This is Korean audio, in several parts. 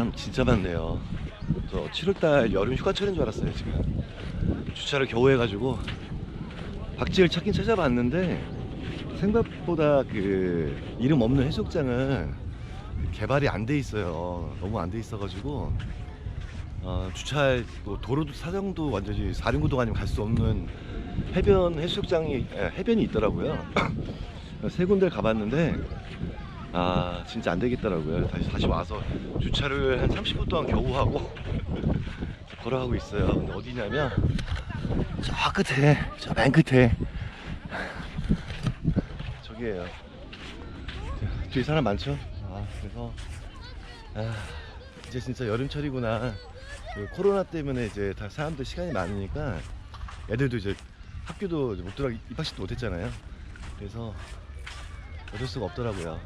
아 사람 진짜 많네요. 저 7월달 여름 휴가철인 줄 알았어요 지금. 주차를 겨우 해가지고 박지를 찾긴 찾아봤는데 생각보다 그 이름 없는 해수욕장은 개발이 안 돼 있어요. 너무 안 돼 있어가지고 어, 주차할 뭐 도로도 사정도 완전히 사륜구동 아니면 갈 수 없는 해변 해수욕장이 예, 해변이 있더라고요. 세 군데를 가봤는데 아 진짜 안 되겠더라고요. 다시 다시 와서 주차를 한 30분 동안 겨우 하고 걸어가고 있어요. 근데 어디냐면 저 끝에 저 맨 끝에 저기에요. 자, 뒤에 사람 많죠? 아 그래서 아 이제 진짜 여름철이구나. 그 코로나 때문에 이제 다 사람들 시간이 많으니까 애들도 이제 학교도 못 들어 입학식도 못 했잖아요. 그래서 어쩔 수가 없더라고요.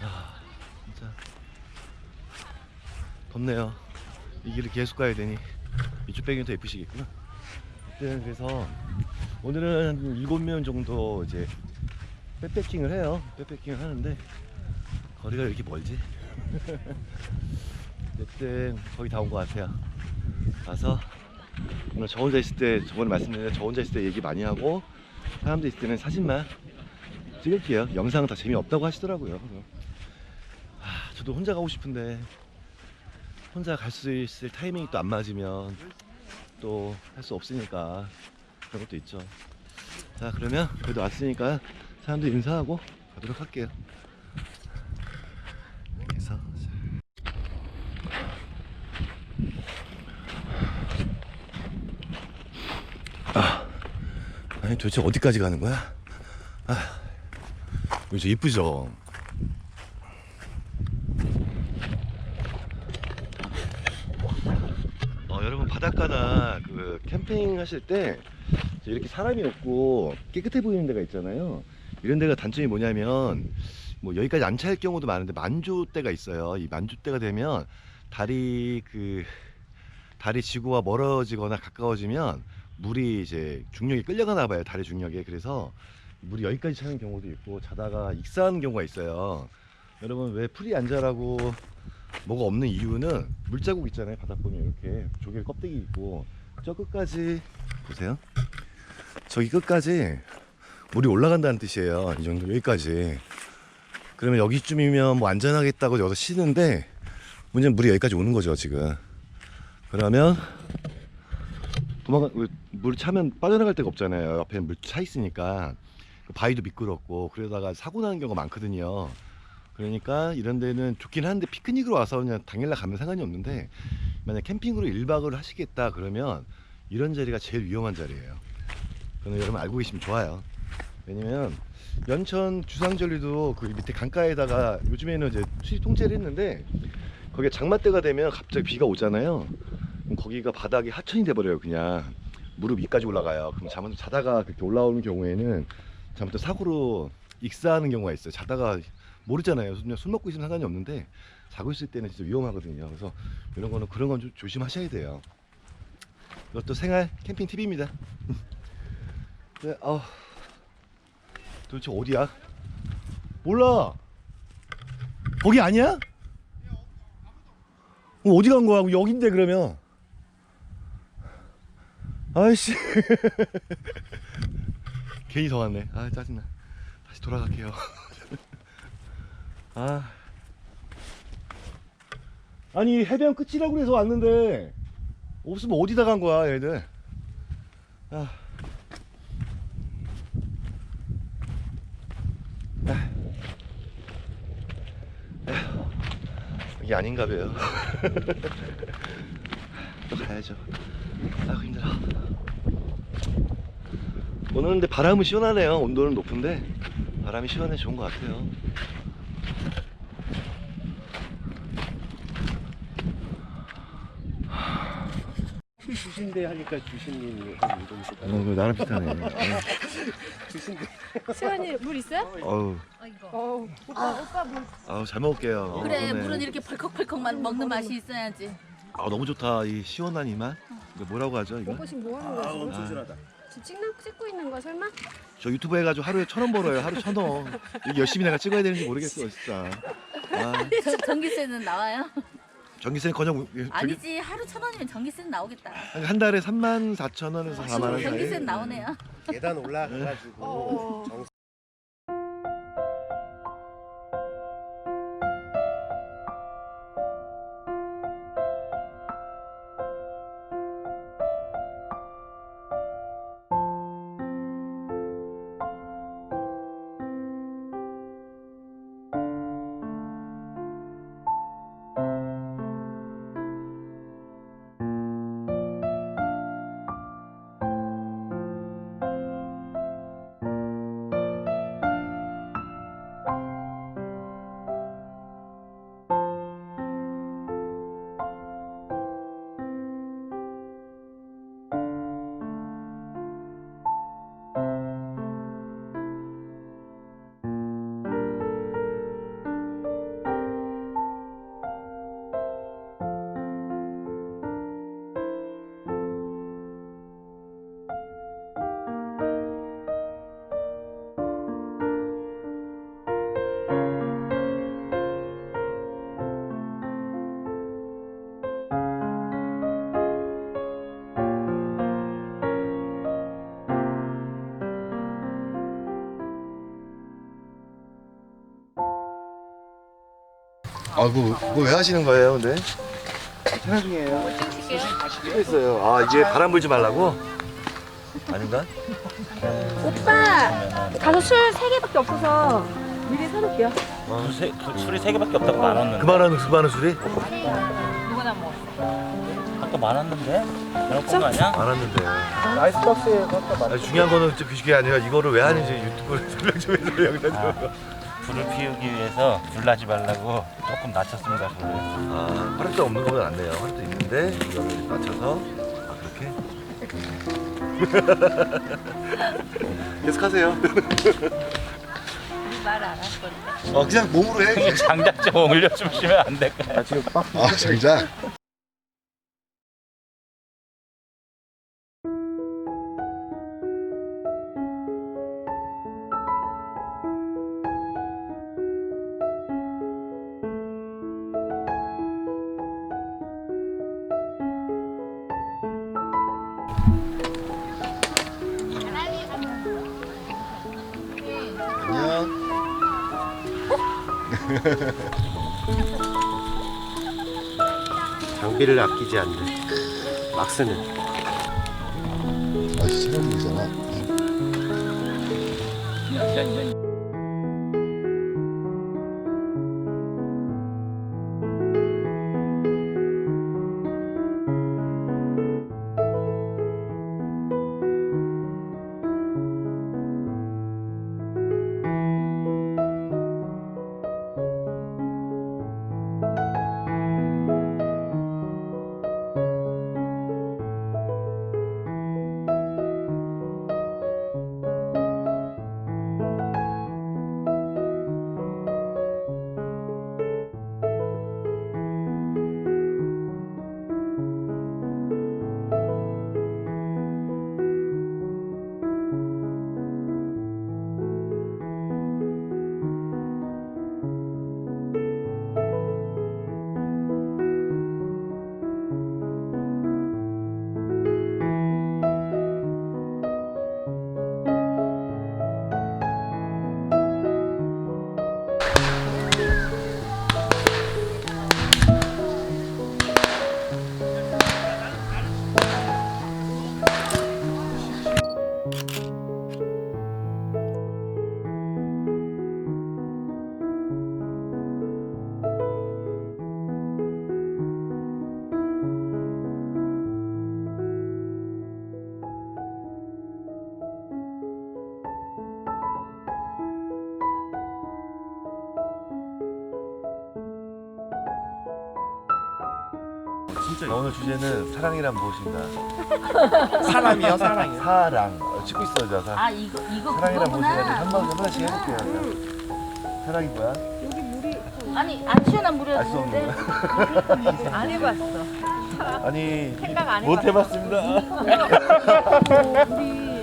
아, 진짜 덥네요. 이 길을 계속 가야 되니 이쪽 배경이 더 예쁘시겠구나. 아무튼 그래서 오늘은 한 7명 정도 이제 백패킹을 해요. 백패킹을 하는데 거리가 왜 이렇게 멀지? 어쨌든 거의 다 온 것 같아요. 가서 오늘 저 혼자 있을 때 저번에 말씀드린 저 혼자 있을 때 얘기 많이 하고 사람들 있을 때는 사진만 찍을게요. 영상은 다 재미없다고 하시더라고요. 저도 혼자 가고 싶은데 혼자 갈 수 있을 타이밍이 또 안 맞으면 또 할 수 없으니까 그런 것도 있죠. 자 그러면 그래도 왔으니까 사람들 인사하고 가도록 할게요. 그래서 아, 아니 도대체 어디까지 가는 거야? 아, 여기 저 이쁘죠? 어, 여러분 바닷가나 그 캠핑 하실 때 이렇게 사람이 없고 깨끗해 보이는 데가 있잖아요. 이런 데가 단점이 뭐냐면 뭐 여기까지 안 차일 경우도 많은데 만조 때가 있어요. 이 만조 때가 되면 다리 그 다리 지구와 멀어지거나 가까워지면 물이 이제 중력이 끌려가나 봐요. 다리 중력에. 그래서 물이 여기까지 차는 경우도 있고 자다가 익사하는 경우가 있어요. 여러분 왜 풀이 안 자라고 뭐가 없는 이유는 물자국 있잖아요. 바닥 보면 이렇게 조개 껍데기 있고 저 끝까지 보세요. 저기 끝까지 물이 올라간다는 뜻이에요. 이 정도 여기까지. 그러면 여기쯤이면 뭐 안전하겠다고 여기서 쉬는데 문제는 물이 여기까지 오는 거죠 지금. 그러면 도망가 물 차면 빠져나갈 데가 없잖아요. 옆에 물 차 있으니까 그 바위도 미끄럽고 그러다가 사고 나는 경우가 많거든요. 그러니까 이런 데는 좋긴 한데 피크닉으로 와서 그냥 당일날 가면 상관이 없는데 만약 캠핑으로 1박을 하시겠다 그러면 이런 자리가 제일 위험한 자리예요. 그는 여러분 알고 계시면 좋아요. 왜냐면 연천 주상절리도 그 밑에 강가에다가 요즘에는 이제 수입 통제를 했는데 거기에 장마 때가 되면 갑자기 비가 오잖아요. 거기가 바닥이 하천이 돼버려요. 그냥 무릎 위까지 올라가요. 그럼 잘못 자다가 그렇게 올라오는 경우에는 잘못된 사고로 익사하는 경우가 있어요. 자다가 모르잖아요. 그냥 술 먹고 있으면 상관이 없는데 자고 있을 때는 진짜 위험하거든요. 그래서 이런 거는 그런 건 좀 조심하셔야 돼요. 이것도 생활 캠핑 팁입니다. 네, 아 도대체 어디야? 몰라. 거기 아니야? 어, 어디 간 거야? 여긴데 그러면. 아이씨. 괜히 더 왔네. 아 짜증나. 다시 돌아갈게요. 아. 아니 해변 끝이라고 그래서 왔는데 없으면 어디다 간 거야 얘들. 아. 이게 아닌가 봐요. 또 가야죠. 아 힘들어. 오늘은 근데 바람은 시원하네요. 온도는 높은데 바람이 시원해 좋은 것 같아요. 주신대 하니까 이동 어, 이거 나랑 비슷하네. 주신대 수현이 물 있어요? 어우, 어, 오빠 오빠 물. 아우 잘 먹을게요. 그래 오늘. 물은 이렇게 벌컥벌컥 만 먹는 맛이 있어야지. 아 너무 좋다. 이 시원한 이 맛. 이거 뭐라고 하죠 이거? 오빠 지금 뭐 하는 거야? 아 지금? 지금 찍는 찍고 있는 거야 설마? 저 유튜브 해가지고 하루에 천 원 벌어요. 하루 천 원. 열심히 내가 찍어야 되는지 모르겠어 진짜. 아, 전기세는 나와요? 전기세는 커녕 저기 아니지 하루 천 원이면 전기세는 나오겠다. 한 달에 3만 4천 원에서 4만 원 사이. 전기세는 나오네요. 계단 올라가가지고 어. 정 아, 뭐, 뭐왜 하시는 거예요, 근데? 촬영 중이에요. 찍고 있어요. 아, 이제 바람 불지 말라고? 아닌가? 오빠 가서 술 세 개밖에 없어서 미리 사놓을게요. 그 세, 그 술이 세 개밖에 없다고 많았는데 그만하는, 그만한 술이? 누구나 먹었어. 아까 많았는데? 잘못 본거 아니야? 많았는데. 아이스박스에 갖다 아니, 중요한 거는 저 그게 아니라 이거를 왜 하는지 유튜브를 설명 좀 해줘요, 여기다 좀. 불을 피우기 위해서 불 나지 말라고 조금 낮췄습니다 불을 아, 화력도 없는 안 돼요. 화력도 있는데, 이거를 맞춰서, 아, 그렇게? 계속 하세요. 말안 할 건데. 어, 그냥 몸으로 해. 장작 좀 올려주시면 안 될까요? 아, 장작? 장비를 아끼지 않는 막 쓰는 아, 진짜 촬영이잖아. 진짜 오늘 주제는 사랑이란 무엇인가? 사람이요 사람이요 사랑. 어, 찍고 있어요, 저 사랑. 아 이거 이거 사랑이란 무엇인가? 그거구나. 한번 하나씩 해볼게요. 자. 사랑이 뭐야? 아니 안 시원한 수. 거야? 안 해봤어. 아니 생각 안못 해봤어. 해봤습니다. 우리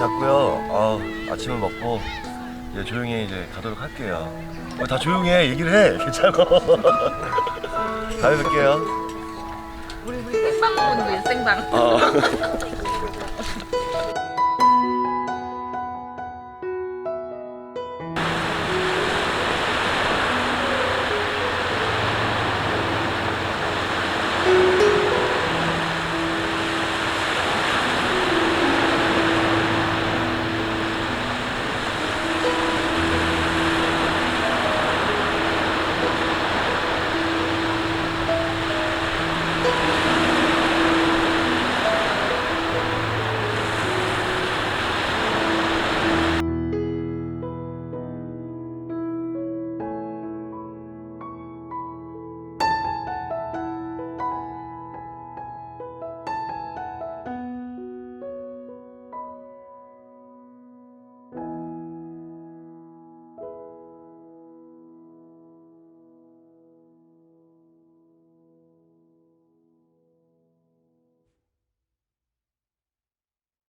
잤고요. 아, 아침을 먹고 이제 조용히 이제 가도록 할게요. 어, 다 조용해. 얘기를 해. 괜찮아. 다음에 뵐게요. 우리 우리 생방 보는 거예요 생방. 어.